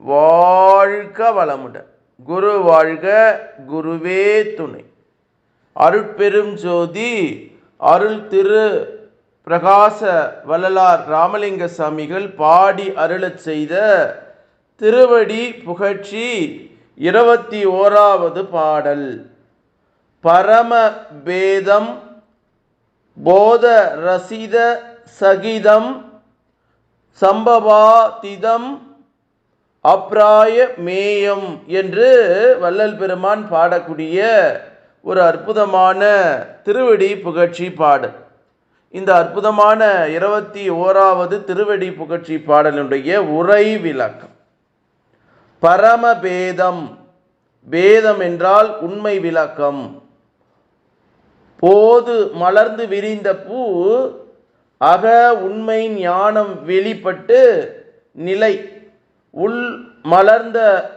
வாழ்க வளமுடன் குரு வாழ்க குருவே துணை. அருட்பெரும் ஜோதி அருள் திரு பிரகாச வள்ளலார் ராமலிங்க சாமிகள் பாடி அருளச் செய்த திருவடி புகழ்ச்சி இருபத்தி ஓராவது பாடல். பரம பேதம் போத ரசித சகிதம் சம்பவாதிதம் அப்ராய மேயம் என்று வள்ளல் பெருமான் பாடக்கூடிய ஒரு அற்புதமான திருவடி புகழ்ச்சி பாடல். இந்த அற்புதமான இருபத்தி ஓராவது திருவடி புகழ்ச்சி பாடலுடைய உரை விளக்கம். பரமபேதம் பேதம் என்றால் உண்மை விளக்கம். போது மலர்ந்து விரிந்த பூ அக உண்மை ஞானம் வெளிப்பட்டு நிலை உள் மலர்ந்த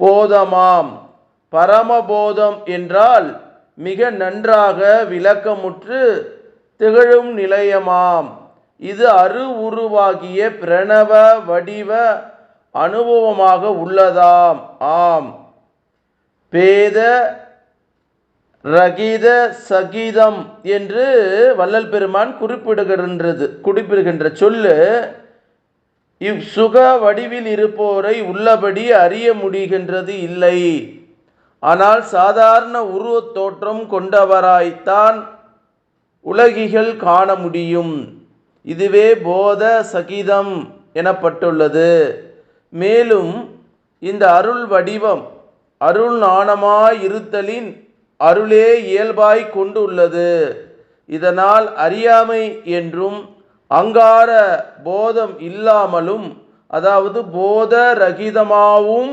போதமாம். பரமபோதம் என்றால் மிக நன்றாக விளக்கமுற்று திகழும் நிலையமாம். இது அரு உருவாகிய பிரணவ வடிவ அனுபவமாக உள்ளதாம். ஆம். பேத ரகித சகிதம் என்று வள்ளல் பெருமான் குறிப்பிடுகின்றது குறிப்பிடுகின்ற சொல்லு இவ்சுக வடிவில் இருப்போரை உள்ளபடி அறிய முடிகின்றது இல்லை. ஆனால் சாதாரண உருவத் தோற்றம் கொண்டவராய்த்தான் உலகிகள் காண முடியும். இதுவே போத சகிதம் எனப்பட்டுள்ளது. மேலும் இந்த அருள் வடிவம் அருள் நாணமாயிருத்தலின் அருளே இயல்பாய் கொண்டுள்ளது. இதனால் அறியாமை என்றும் அங்கார போதம் இல்லாமலும் அதாவது போத ரகிதமாகவும்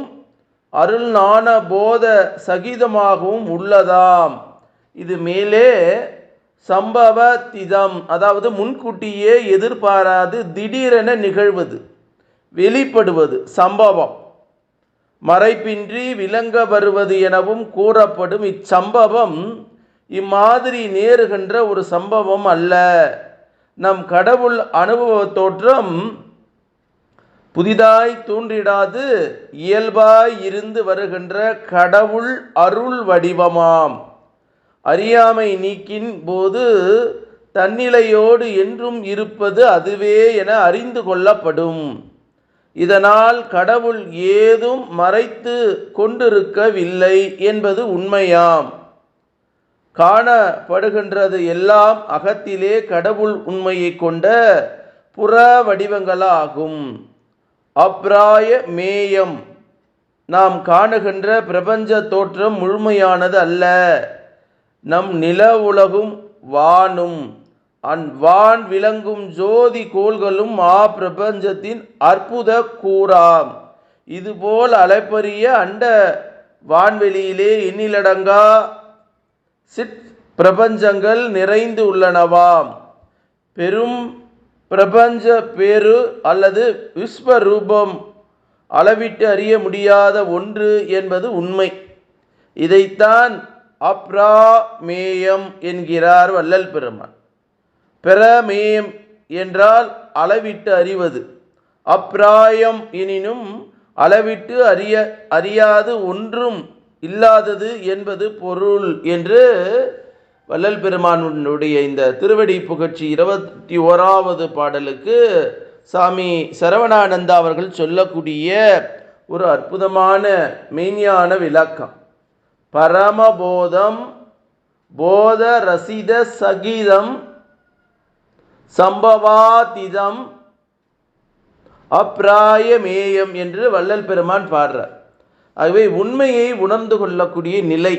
அருள் நாண போத சகிதமாகவும் உள்ளதாம். இது மேலே சம்பவ திதம் அதாவது முன்கூட்டியே எதிர்பாராது திடீரென நிகழ்வது வெளிப்படுவது சம்பவம். மறைப்பின்றி விளங்க வருவது எனவும் கூறப்படும் இச்சம்பவம் இம்மாதிரி நேருகின்ற ஒரு சம்பவம் அல்ல. நம் கடவுள் அனுபவ தோற்றம் புதிதாய் தோன்றிடாது இயல்பாய் இருந்து வருகின்ற கடவுள் அருள் வடிவமாம். அறியாமை நீக்கின் போது தன்னிலையோடு என்றும் இருப்பது அதுவே என அறிந்து கொள்ளப்படும். இதனால் கடவுள் ஏதும் மறைத்து கொண்டிருக்கவில்லை என்பது உண்மையாம். காணப்படுகின்றது எல்லாம் அகத்திலே கடவுள் உண்மையை கொண்ட புற வடிவங்களாகும். அப்ராய மேயம். நாம் காணுகின்ற பிரபஞ்ச தோற்றம் முழுமையானது அல்ல. நம் நில உலகும் வானும். அந் வான் விளங்கும் ஜோதி கோள்களும் ஆ பிரபஞ்சத்தின் அற்புத கூறாம். இதுபோல் அலைப்பரிய அண்ட வான்வெளியிலே எண்ணிலடங்கா சிற் பிரபஞ்சங்கள் நிறைந்து உள்ளனவாம் பெரும் பிரபஞ்ச பேரு அல்லது விஸ்வரூபம் அளவிட்டு அறிய முடியாத ஒன்று என்பது உண்மை. இதைத்தான் அப்ராமேயம் என்கிறார் வள்ளல் பெருமான். பிரமேயம் என்றால் அளவிட்டு அறிவது. அப்ராயம் எனினும் அளவிட்டு அறிய அறியாது ஒன்றும் இல்லாதது என்பது பொருள் என்று வள்ளல் பெருமானுடைய இந்த திருவடி புகழ்ச்சி இருபத்தி ஓராவது பாடலுக்கு சாமி சரவணானந்தா அவர்கள் சொல்லக்கூடிய ஒரு அற்புதமான மெய்ஞான விளக்கம். பரமபோதம் போத ரசித சகிதம் சம்பவாதிதம் அப்ராயமேயம் என்று வள்ளல் பெருமான் பாடுறார். ஆகவே உண்மையை உணர்ந்து கொள்ளக்கூடிய நிலை.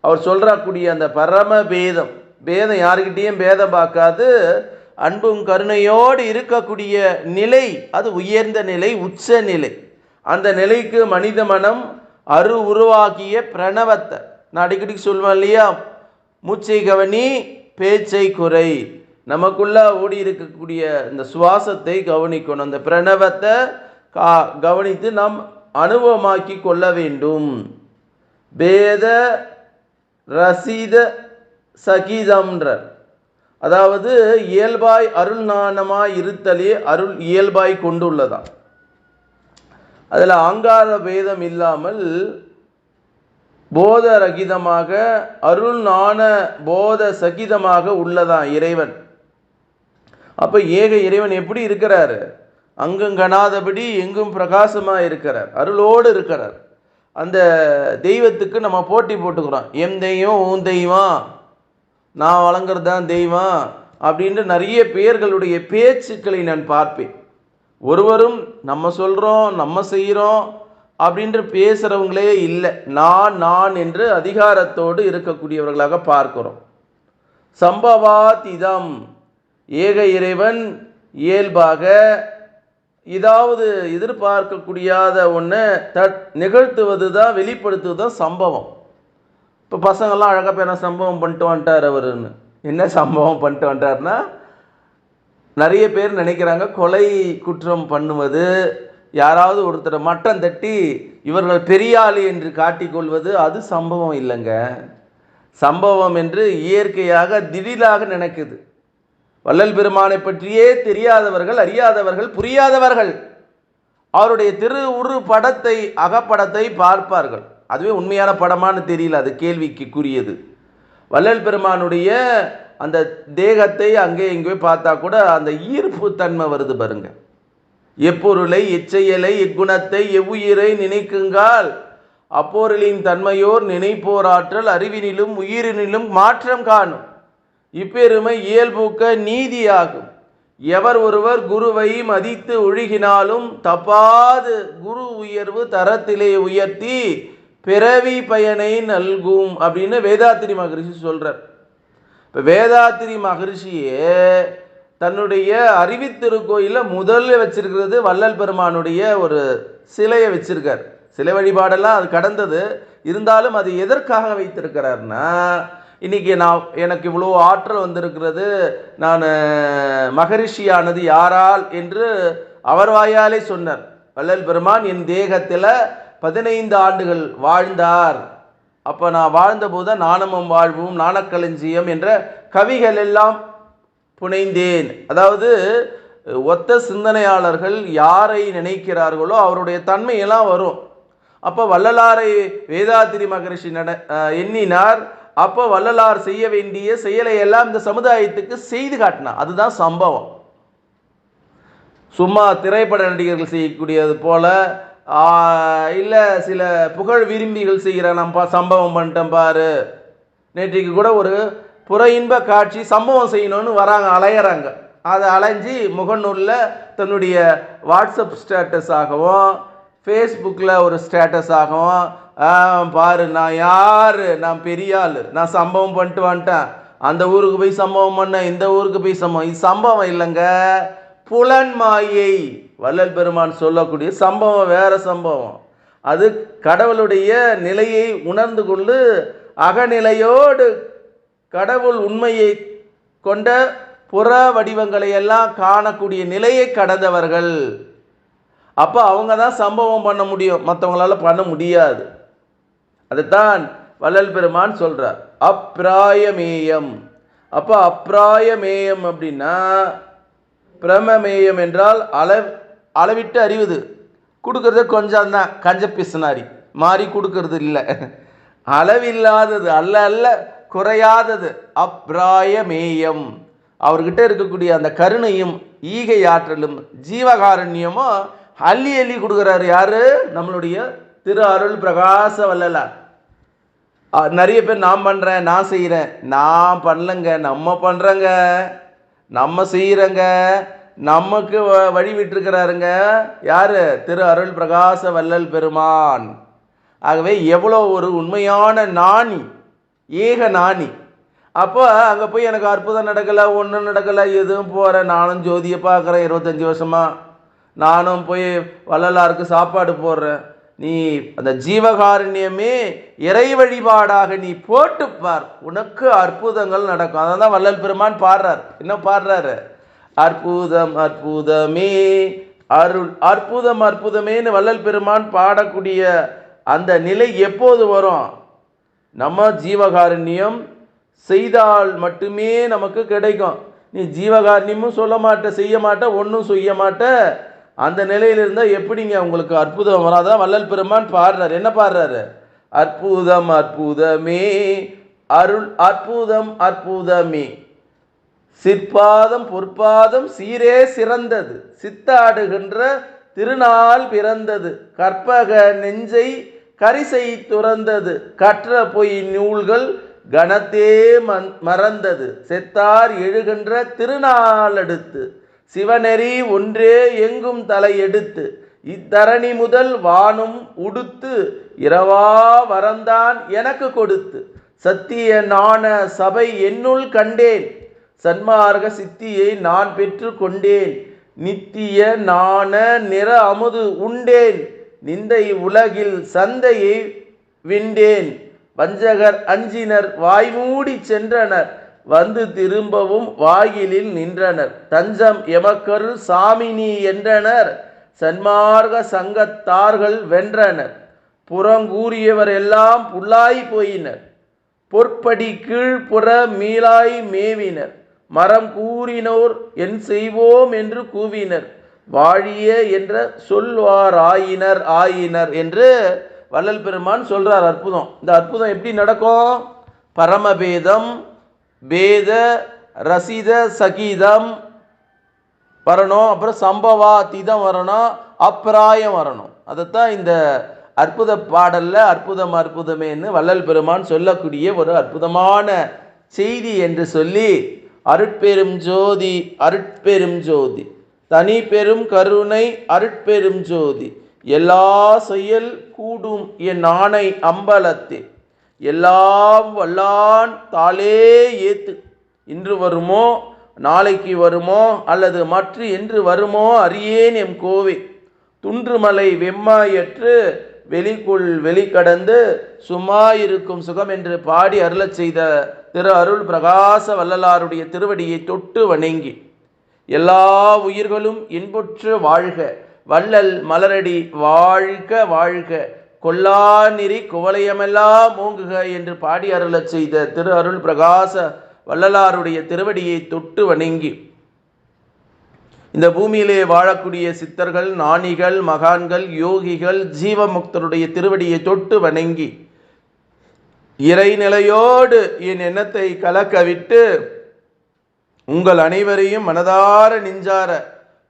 அவர் சொல்கிறக்கூடிய அந்த பரம பேதம் பேதம் யாருக்கிட்டேயும் பேதம் பார்க்காது அன்பும் கருணையோடு இருக்கக்கூடிய நிலை அது உயர்ந்த நிலை உச்ச நிலை. அந்த நிலைக்கு மனித மனம் அரு உருவாக்கிய பிரணவத்தை. நான் அடிக்கடி சொல்வேன் இல்லையா? மூச்சை கவனி பேச்சை குறை. நமக்குள்ள ஓடி இருக்கக்கூடிய இந்த சுவாசத்தை கவனிக்கணும். அந்த பிரணவத்தை கா கவனித்து நாம் அனுபவமாக்கி கொள்ள வேண்டும். பேத ரசீத சகிதம்ன்றார். அதாவது இயல்பாய் அருள் நாணமாய் இருத்தலே அருள் இயல்பாய் கொண்டுள்ளதாம். அதில் ஆங்கார பேதம் இல்லாமல் போத ரகிதமாக அருள் நாண போத சகிதமாக உள்ளதான் இறைவன். அப்போ ஏக இறைவன் எப்படி இருக்கிறாரு? அங்கும் கணாதபடி எங்கும் பிரகாசமாக இருக்கிறார். அருளோடு இருக்கிறார். அந்த தெய்வத்துக்கு நம்ம போட்டி போட்டுக்கிறோம். என் தெய்வம் உன் தெய்வம் நான் வழங்குறது தான் தெய்வம் அப்படின்ட்டு நிறைய பேர்களுடைய பேச்சுக்களை நான் பார்ப்பேன். ஒருவரும் நம்ம சொல்கிறோம் நம்ம செய்கிறோம் அப்படின்ற பேசுகிறவங்களே இல்லை. நான் நான் என்று அதிகாரத்தோடு இருக்கக்கூடியவர்களாக பார்க்கிறோம். சம்பவாதிதம் ஏக இறைவன் இயல்பாக இதாவது எதிர்பார்க்கக்கூடியாத ஒன்று த நிகழ்த்துவது தான் வெளிப்படுத்துவது தான் சம்பவம். இப்போ பசங்கள்லாம் அழகாக பேர சம்பவம் பண்ணிட்டு வந்துட்டார் அவருன்னு. என்ன சம்பவம் பண்ணிட்டு வந்துட்டார்னா நிறைய பேர் நினைக்கிறாங்க கொலை குற்றம் பண்ணுவது யாராவது ஒருத்தரை மட்டம் தட்டி இவர்கள் பெரியாளி என்று காட்டிக்கொள்வது அது சம்பவம் இல்லைங்க. சம்பவம் என்று இயற்கையாக திடீராக நினைக்குது. வள்ளல் பெருமானை பற்றியே தெரியாதவர்கள் அறியாதவர்கள் புரியாதவர்கள். அவருடைய திரு உரு படத்தை அகப்படத்தை பார்ப்பார்கள். அதுவே உண்மையான படமான்னு தெரியல அது கேள்விக்குரியது வள்ளல் பெருமானுடைய அந்த தேகத்தை அங்கே இங்கே பார்த்தா கூட அந்த ஈர்ப்பு தன்மை வருது பாருங்க. எப்பொருளை எச்செயலை எக்குணத்தை எவ்வுயிரை நினைக்குங்கால் அப்பொருளின் தன்மையோர் நினைப்போராற்றல் அறிவினிலும் உயிரினிலும் மாற்றம் காணும். இப்பெருமை இயல்பூக்க நீதியாகும். எவர் ஒருவர் குருவை மதித்து ஒழுகினாலும் தப்பாது குரு உயர்வு தரத்திலே உயர்த்தி பிறவி பயனை நல்கும் அப்படின்னு வேதாத்திரி மகரிஷி சொல்கிறார் இப்போ வேதாத்திரி மகரிஷியே தன்னுடைய அறிவித்திருக்கோயிலில் முதல்ல வச்சிருக்கிறது வள்ளல் பெருமானுடைய ஒரு சிலையை வச்சிருக்கார். சிலை வழிபாடெல்லாம் அது கடந்தது. இருந்தாலும் அது எதற்காக வைத்திருக்கிறார்னா இன்னைக்கு நான் எனக்கு இவ்வளோ ஆற்றல் வந்திருக்கிறது நான் மகரிஷியானது யாரால் என்று அவர் வாயாலே சொன்னார். வள்ளல் பெருமான் என் தேகத்தில் பதினைந்து ஆண்டுகள் வாழ்ந்தார். அப்போ நான் வாழ்ந்தபோது தான் நாணமும் வாழ்வும் நாணக்களஞ்சியம் என்ற கவிகள் எல்லாம் புனைந்தேன். அதாவது ஒத்த சிந்தனையாளர்கள் யாரை நினைக்கிறார்களோ அவருடைய தன்மையெல்லாம் வரும். அப்போ வள்ளலாரை வேதாத்திரி மகரிஷி நட எண்ணினார் அப்போ வள்ளலார் செய்ய வேண்டிய செயலை எல்லாம் இந்த சமுதாயத்துக்கு செய்து காட்டினா அதுதான் சம்பவம். சும்மா திரைப்பட நடிகர்கள் செய்யக்கூடியது போல இல்லை சில புகழ் விரும்பிகள் செய்கிற நம்ம பா- சம்பவம் பண்ணிட்டேன் பாரு. நேற்றைக்கு கூட ஒரு புற இன்ப காட்சி சம்பவம் செய்யணும்னு வராங்க அலையிறாங்க. அதை அலைஞ்சி முகநூலில் தன்னுடைய வாட்ஸ்அப் ஸ்டேட்டஸ் ஆகவும் ஃபேஸ்புக்கில் ஒரு ஸ்டேட்டஸ் ஆகவும் பாரு நான் யார்? நான் பெரிய ஆள் நான் சம்பவம் பண்ணிட்டு வந்துட்டேன். அந்த ஊருக்கு போய் சம்பவம் பண்ணேன் இந்த ஊருக்கு போய் சம்பவம். இது சம்பவம் இல்லைங்க. புலன் மாயை வள்ளல் பெருமான் சொல்லக்கூடிய சம்பவம் வேற சம்பவம். அது கடவுளுடைய நிலையை உணர்ந்து கொண்டு அகநிலையோடு கடவுள் உண்மையை கொண்ட புற வடிவங்களை எல்லாம் காணக்கூடிய நிலையை கடந்தவர்கள். அப்போ அவங்க தான் சம்பவம் பண்ண முடியும். மற்றவங்களால பண்ண முடியாது. அதுதான் வள்ளல் பெருமான் சொல்கிறார் அப்பிராயமேயம் அப்போ அப்பிராயமேயம் அப்படின்னா பிரமமேயம் என்றால் அளவ் அளவிட்டு அறிவுது. கொடுக்கறது கொஞ்சம் தான் கஞ்ச பிசுனாரி. மாறி கொடுக்கறது இல்லை. அளவில்லாதது அல்ல அல்ல குறையாதது. அப்பிராயமேயம் அவர்கிட்ட இருக்கக்கூடிய அந்த கருணையும் ஈகை ஆற்றலும் ஜீவகாரண்யமும் அள்ளி அள்ளி கொடுக்குறாரு யாரு? நம்மளுடைய திரு அருள் பிரகாச வல்லலார் நிறைய பேர் நான் பண்ணுறேன் நான் செய்கிறேன் நான் பண்ணலங்க நம்ம பண்ணுறேங்க நம்ம செய்கிறேங்க நமக்கு வ- வழி விட்டுருக்கிறாருங்க. யார்? திரு அருள் பிரகாச வள்ளல் பெருமான். ஆகவே எவ்வளோ ஒரு உண்மையான நாணி ஏக நாணி. அப்போ அங்கே போய் எனக்கு அற்புதம் நடக்கலை ஒன்றும் நடக்கலை எதுவும் போகிறேன் நானும் ஜோதியை பார்க்குறேன் இருபத்தஞ்சி வருஷமாக நானும் போய் வள்ளலாருக்கு சாப்பாடு போடுறேன். நீ அந்த ஜீவகாருண்யமே இறை வழிபாடாக நீ போட்டு பார். உனக்கு அற்புதங்கள் நடக்கும். அதை தான் வள்ளல் பெருமான் பாடுறார். என்ன பாடுறாரு? அற்புதம் அற்புதமே அருள் அற்புதம் அற்புதமேன்னு வள்ளல் பெருமான் பாடக்கூடிய அந்த நிலை எப்போது வரும்? நம்ம ஜீவகாருண்யம் செய்தால் மட்டுமே நமக்கு கிடைக்கும். நீ ஜீவகாருண்யமும் சொல்ல மாட்ட செய்ய மாட்ட ஒன்றும் செய்ய மாட்ட. அந்த நிலையில் இருந்தால் எப்படிங்க உங்களுக்கு அற்புதம் வராதான் வள்ளல் பெருமான் பாடுறாரு. என்ன பாடுறாரு? அற்புதம் அற்புதமே. அருள் அற்புதம் அற்புதமே. சிற்பாதம் பொற்பாதம் சீரே சிறந்தது. சித்தாடுகின்ற திருநாள் பிறந்தது. கற்பக நெஞ்சை கரிசை துறந்தது. கற்ற பொய் நூல்கள் கணத்தே மறந்தது. செத்தார் எழுகின்ற திருநாள் அடுத்து. சிவநெறி ஒன்றே எங்கும் தலையெடுத்து இத்தரணி முதல் வானும் உடுத்து இரவா வரந்தான் எனக்கு கொடுத்து. சத்திய நாண சபை என்னுள் கண்டேன் சன்மார்க சித்தியை நான் பெற்று கொண்டேன். நித்திய நாண நிற அமுது உண்டேன் நிந்தை உலகில் சந்தையை விண்டேன். வஞ்சகர் அஞ்சினர் வாய்மூடி சென்றனர் வந்து திரும்பவும் வாயிலில் நின்றனர். தஞ்சம் எமக்கருள் சாமினி என்றனர். சன்மார்க்க சங்கத்தார்கள் வென்றனர். புறங்கூறியவர் எல்லாம் புல்லாய் போயினர். பொற்படி கீழ் புற மீளாய் மேவினர். மரம் கூறினோர் என் செய்வோம் என்று கூவினர். வாழிய என்ற சொல்வார் ஆயினர் ஆயினர் என்று வள்ளல் பெருமான் சொல்றார் அற்புதம். இந்த அற்புதம் எப்படி நடக்கும்? பரமபேதம் பேத ரசித சகீதம் வரணும். அப்புறம் சம்பவாதீதம் வரணும். அப்பிராயம் வரணும். அதைத்தான் இந்த அற்புத பாடலில் அற்புதம் அற்புதமேன்னு வள்ளல் பெருமான் சொல்லக்கூடிய ஒரு அற்புதமான செய்தி என்று சொல்லி அருட்பெரும் ஜோதி அருட்பெரும் ஜோதி. தனி பெரும் கருணை அருட்பெரும் ஜோதி. எல்லா செயல் கூடும் என் ஆணை அம்பலத்தே. எல்லாம் வல்லான் தாளே ஏத்து. இன்று வருமோ நாளைக்கு வருமோ அல்லது மற்ற என்று வருமோ அறியேன் எம் கோவை. துன்றுமலை வெம்மாயற்று வெளிக்குள் வெளிக்கடந்து சும்மா இருக்கும் சுகம் என்று பாடி அருளச் செய்த திரு அருள் பிரகாச வள்ளலாருடைய திருவடியை தொட்டு வணங்கி எல்லா உயிர்களும் இன்புற்று வாழ்க வள்ளல் மலரடி வாழ்க வாழ்க. கொல்லா நெறி மூங்குக என்று பாடி அருளச் செய்த திரு அருள் பிரகாச வள்ளலாருடைய திருவடியை தொட்டு வணங்கி. இந்த பூமியிலே வாழக்கூடிய சித்தர்கள் நாணிகள் மகான்கள் யோகிகள் ஜீவமுக்தருடைய திருவடியை தொட்டு வணங்கி இறைநிலையோடு என் எண்ணத்தை கலக்கவிட்டு உங்கள் அனைவரையும் மனதார நெஞ்சார